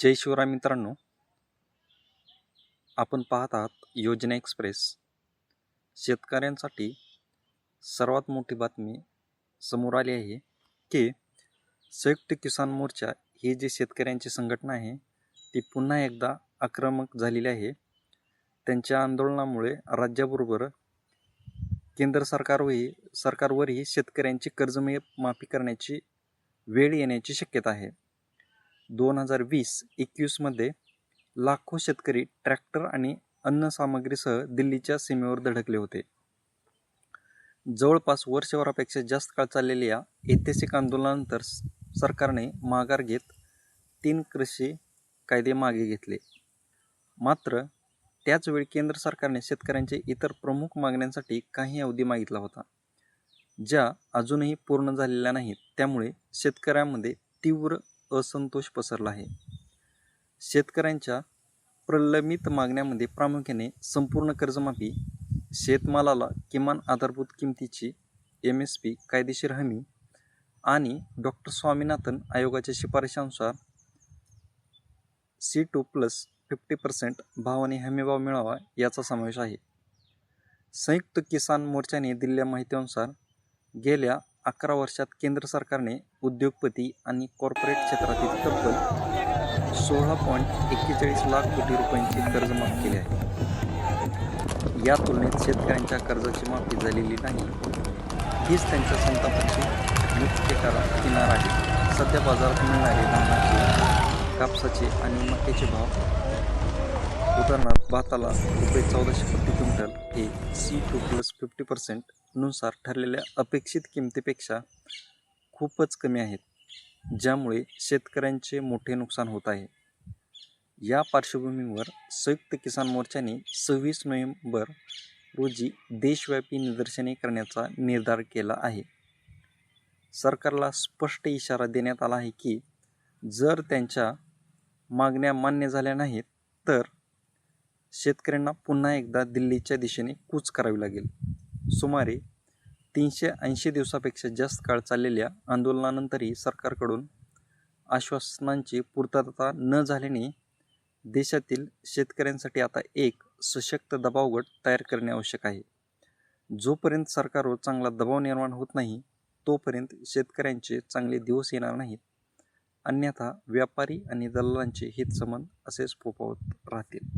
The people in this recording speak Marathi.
जय शिवराय मित्रांनो. आपण पाहत आहात योजना एक्सप्रेस. शेतकऱ्यांसाठी सर्वात मोठी बातमी समोर आली आहे की संयुक्त किसान मोर्चा ही जी शेतकऱ्यांची संघटना आहे ती पुन्हा एकदा आक्रमक झालेली आहे. त्यांच्या आंदोलनामुळे राज्याबरोबर केंद्र सरकारवरही सरकारवरही शेतकऱ्यांची कर्जमे माफी करण्याची वेळ येण्याची शक्यता आहे. दोन हजार वीस एकवीसमध्ये लाखो शेतकरी ट्रॅक्टर आणि अन्नसामग्रीसह दिल्लीच्या सीमेवर धडकले होते. जवळपास वर्षभरापेक्षा जास्त काळ चाललेल्या या ऐतिहासिक आंदोलनानंतर स- सरकारने माघार घेत तीन कृषी कायदे मागे घेतले. मात्र त्याचवेळी केंद्र सरकारने शेतकऱ्यांचे इतर प्रमुख मागण्यांसाठी काही अवधी मागितला होता ज्या अजूनही पूर्ण झालेल्या नाहीत. त्यामुळे शेतकऱ्यांमध्ये तीव्र असंतोष पसरला आहे. शेतकऱ्यांच्या प्रलंबित मागण्यामध्ये प्रामुख्याने संपूर्ण कर्जमाफी शेतमालाला किमान आधारभूत किमतीची एम एस पी कायदेशीर हमी आणि डॉक्टर स्वामीनाथन आयोगाच्या शिफारशानुसार C two plus fifty percent भावाने हमीभाव मिळावा याचा समावेश आहे. संयुक्त किसान मोर्चाने दिलेल्या माहितीनुसार गेल्या अकरा वर्षात केंद्र सरकारने उद्योगपती आणि कॉर्पोरेट क्षेत्रातील तब्बल सोळा पॉईंट एक्केचाळीस लाख कोटी रुपयांची कर्ज माफ केले आहे. या तुलनेत शेतकऱ्यांच्या कर्जाची माफी झालेली नाही हीच त्यांच्या संतापाची मुख्य कारण किनार आहे. सध्या बाजारात मिळणारे धानाचे कापसाचे आणि मक्याचे भाव उदाहरणार्थ भाताला रुपये चौदाशे प्रति क्विंटल हे C two plus fifty percent नुसार ठरलेल्या अपेक्षित किमतीपेक्षा खूपच कमी आहेत ज्यामुळे शेतकऱ्यांचे मोठे नुकसान होत आहे. या पार्श्वभूमीवर संयुक्त किसान मोर्चाने सव्वीस नोव्हेंबर रोजी देशव्यापी निदर्शने करण्याचा निर्धार केला आहे. सरकारला स्पष्ट इशारा देण्यात आला आहे की जर त्यांच्या मागण्या मान्य झाल्या नाहीत तर शेतकऱ्यांना पुन्हा एकदा दिल्लीच्या दिशेने कूच करावी लागेल. सुमारे तीनशे ऐंशी दिवसापेक्षा जास्त काळ चाललेल्या आंदोलनानंतरही सरकारकडून आश्वासनांची पूर्तता न झाल्याने देशातील शेतकऱ्यांसाठी आता एक सशक्त दबावगट तयार करणे आवश्यक आहे. जोपर्यंत सरकारवर चांगला दबाव निर्माण होत नाही तोपर्यंत शेतकऱ्यांचे चांगले दिवस येणार नाहीत. अन्यथा व्यापारी आणि दलालांचे हितसंबंध असेच फोफावत राहतील.